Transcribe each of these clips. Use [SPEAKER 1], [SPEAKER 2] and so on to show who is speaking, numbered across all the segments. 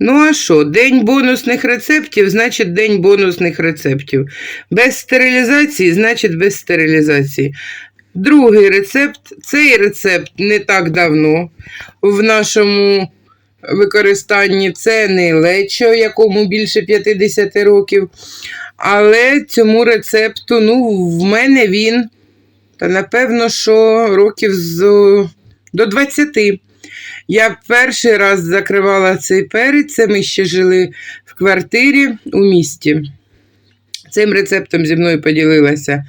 [SPEAKER 1] Ну, а що, день бонусних рецептів, значить день бонусних рецептів. Без стерилізації, значить без стерилізації. Другий рецепт. Цей рецепт не так давно в нашому використанні. Це не лечо, якому більше 50 років. Але цьому рецепту, ну, в мене він, та напевно, що років з, до 20. Я перший раз закривала цей перець, ми ще жили в квартирі у місті. Цим рецептом зі мною поділилася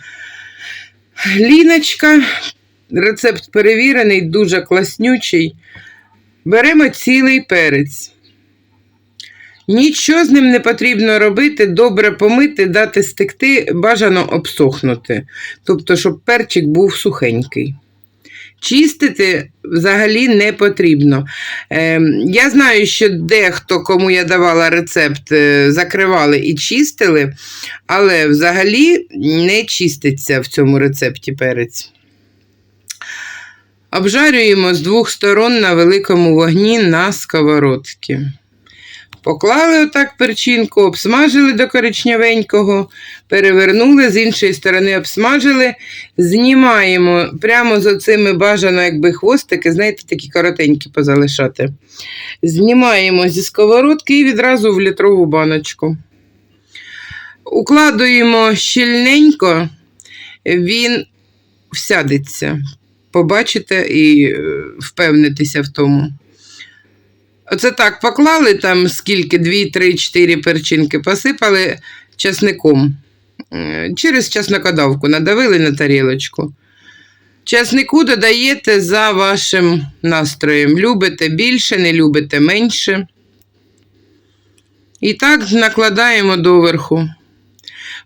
[SPEAKER 1] Ліночка. Рецепт перевірений, дуже класнючий. Беремо цілий перець. Нічого з ним не потрібно робити, добре помити, дати стекти, бажано обсохнути. Тобто, щоб перчик був сухенький. Чистити взагалі не потрібно. Е, я знаю, що дехто, кому я давала рецепт, е, закривали і чистили, але взагалі не чиститься в цьому рецепті перець. Обжарюємо з двох сторон на великому вогні на сковородки. Поклали отак перчинку, обсмажили до коричневенького, перевернули, з іншої сторони обсмажили, знімаємо прямо з оцими бажано, якби хвостики, знаєте, такі коротенькі позалишати. Знімаємо зі сковородки і відразу в літрову баночку. Укладуємо щільненько, він всядеться. Побачите і е, впевнитеся в тому. Оце так поклали там скільки, 2, 3, 4 перчинки, посипали часником. Е, Через чеснокодавку надавили на тарілочку. Часнику додаєте за вашим настроєм. Любите більше, не любите менше. І так накладаємо доверху.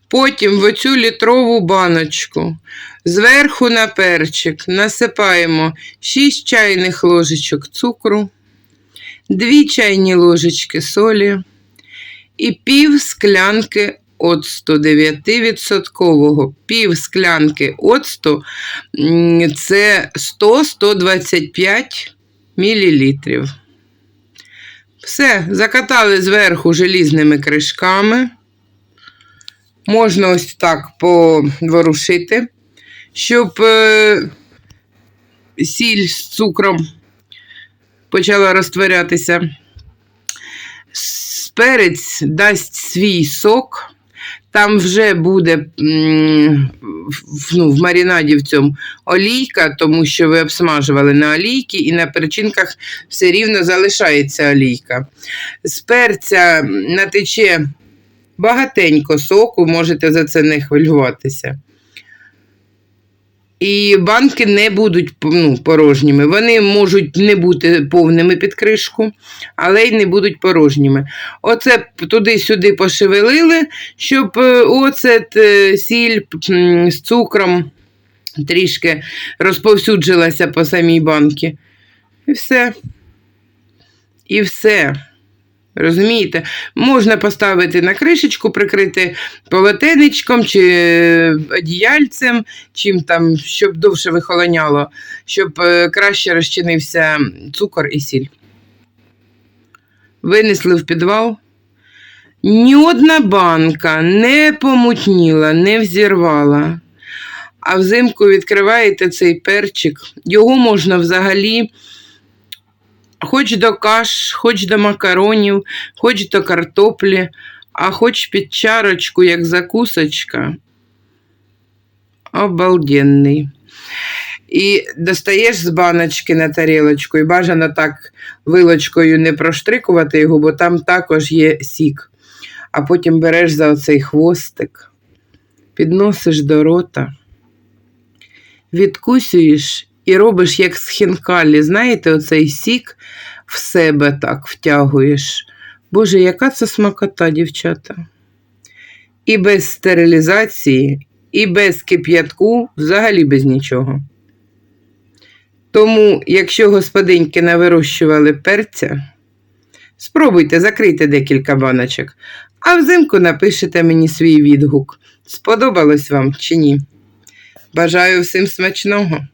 [SPEAKER 1] Потім в оцю літрову баночку зверху на перчик насипаємо 6 чайних ложечок цукру. 2 чайні ложечки солі і пів склянки оцту 9%. Пів склянки оцту це 100-125 мл. Все, закатали зверху желізними кришками. Можна ось так поворушити, щоб е, сіль з цукром почала розтворятися. С- Перець дасть свій сок. Там вже буде ну, в маринаді в цьому олійка, тому що ви обсмажували на олійки, і на перчинках все рівно залишається олійка. З перця натече багатенько соку, можете за це не хвилюватися. І банки не будуть ну, порожніми. Вони можуть не бути повними під кришку, але й не будуть порожніми. Оце туди-сюди пошевелили, щоб е, оцет, е, сіль з цукром трішки розповсюджилася по самій банці. І все. І все. Розумієте? Можна поставити на кришечку, прикрити полотенечком чи е, одіяльцем, чим там, щоб довше вихолоняло, щоб е, краще розчинився цукор і сіль. Винесли в підвал. Ні одна банка не помутніла, не взірвала. А взимку відкриваєте цей перчик. Його можна взагалі хоч до каш, хоч до макаронів, хоч до картоплі, а хоч під чарочку, як закусочка. Обалденний. І достаєш з баночки на тарілочку, і бажано так вилочкою не проштрикувати його, бо там також є сік. А потім береш за оцей хвостик, підносиш до рота, відкусюєш і робиш як з хінкалі. Знаєте, оцей сік в себе так втягуєш. Боже, яка це смакота, дівчата. І без стерилізації, і без кип'ятку, взагалі без нічого. Тому, якщо господиньки навирощували перця, Спробуйте закрити декілька баночок, а взимку напишете мені свій відгук. Сподобалось вам чи ні? Бажаю всім смачного!